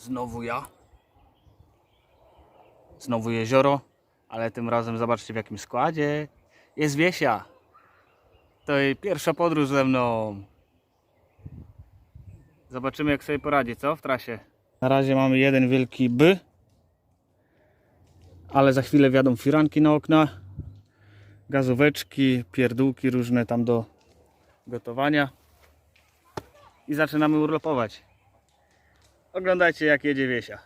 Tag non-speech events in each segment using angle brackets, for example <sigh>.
Znowu ja. Znowu jezioro, ale tym razem zobaczcie w jakim składzie. Jest Wiesia. To jej pierwsza podróż ze mną. Zobaczymy jak sobie poradzi, co w trasie. Na razie mamy jeden wielki by. Ale za chwilę wjadą firanki na okna. Gazóweczki, pierdółki różne tam do gotowania. I zaczynamy urlopować. Oglądajcie jak jedzie Wiesia.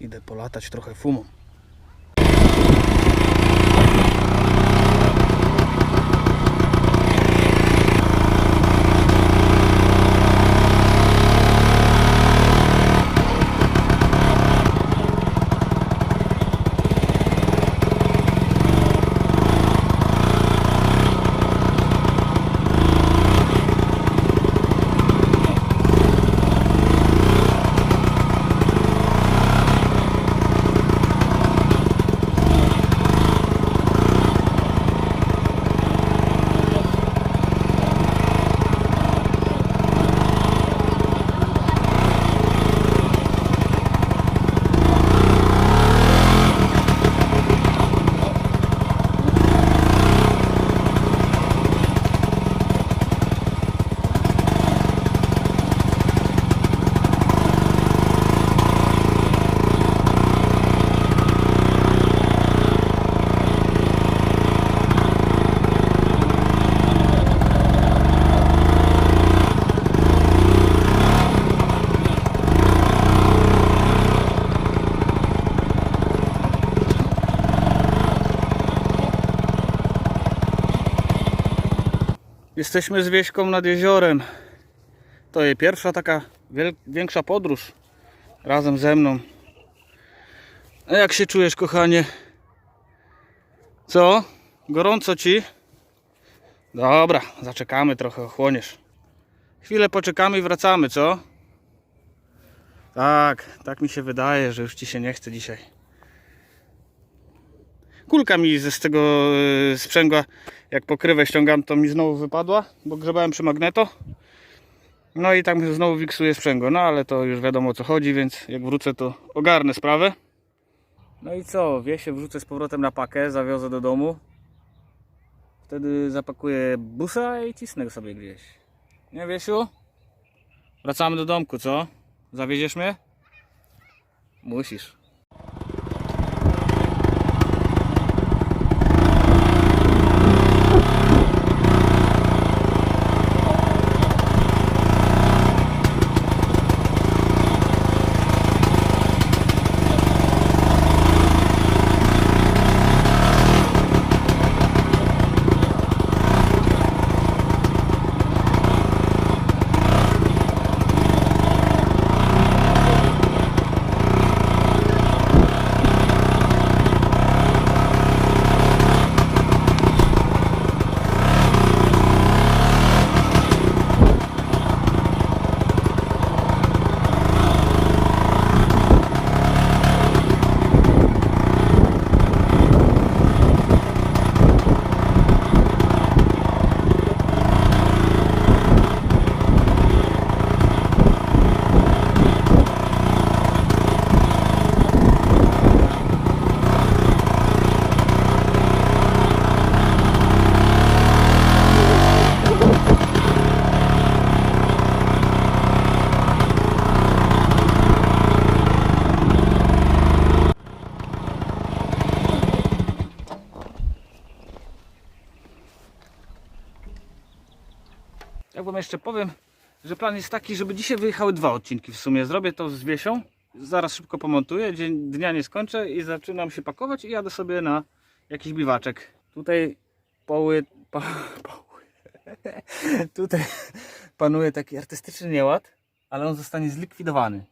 Idę polatać trochę fumą. Jesteśmy z Wieśką nad jeziorem. To jej pierwsza taka większa podróż razem ze mną. A jak się czujesz, kochanie? Co? Gorąco ci? Dobra, zaczekamy trochę, ochłoniesz. Chwilę poczekamy i wracamy, co? Tak, tak mi się wydaje, że już ci się nie chce dzisiaj. Kulka mi z tego yy, sprzęgła, jak pokrywę ściągam, to mi znowu wypadła, bo grzebałem przy magneto. No i tak znowu wiksuje sprzęgło, no ale to już wiadomo o co chodzi, więc jak wrócę to ogarnę sprawę. No i co, wiesie wrzucę z powrotem na pakę, zawiozę do domu. Wtedy zapakuję busa i cisnę sobie gdzieś. Nie Wiesiu? Wracamy do domku, co? Zawieziesz mnie? Musisz. Jeszcze powiem, że plan jest taki, żeby dzisiaj wyjechały dwa odcinki w sumie. Zrobię to z Wiesią, zaraz szybko pomontuję, dzień, dnia nie skończę i zaczynam się pakować i jadę sobie na jakiś biwaczek. Tutaj poły... Pa, <laughs> poły. <laughs> Tutaj panuje taki artystyczny nieład, ale on zostanie zlikwidowany.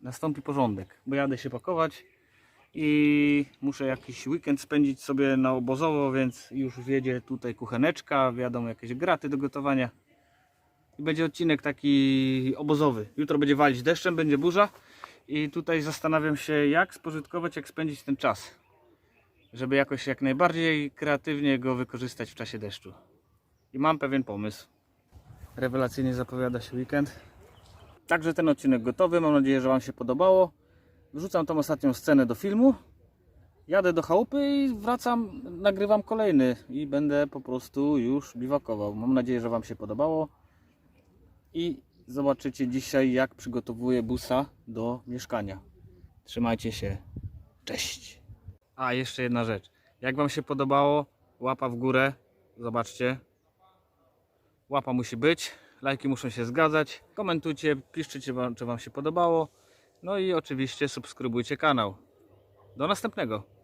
Nastąpi porządek, bo jadę się pakować i muszę jakiś weekend spędzić sobie na obozowo, więc już wjedzie tutaj kucheneczka, wiadomo jakieś graty do gotowania. I będzie odcinek taki obozowy. Jutro będzie walić deszczem, będzie burza i tutaj zastanawiam się jak spożytkować, jak spędzić ten czas. Żeby jakoś jak najbardziej kreatywnie go wykorzystać w czasie deszczu. I mam pewien pomysł. Rewelacyjnie zapowiada się weekend. Także ten odcinek gotowy. Mam nadzieję, że Wam się podobało. Wrzucam tą ostatnią scenę do filmu. Jadę do chałupy i wracam, nagrywam kolejny i będę po prostu już biwakował. Mam nadzieję, że Wam się podobało. I zobaczycie dzisiaj, jak przygotowuję busa do mieszkania. Trzymajcie się. Cześć. A, jeszcze jedna rzecz. Jak Wam się podobało, łapa w górę. Zobaczcie. Łapa musi być. Lajki muszą się zgadzać. Komentujcie, piszcie, czy Wam się podobało. No i oczywiście subskrybujcie kanał. Do następnego.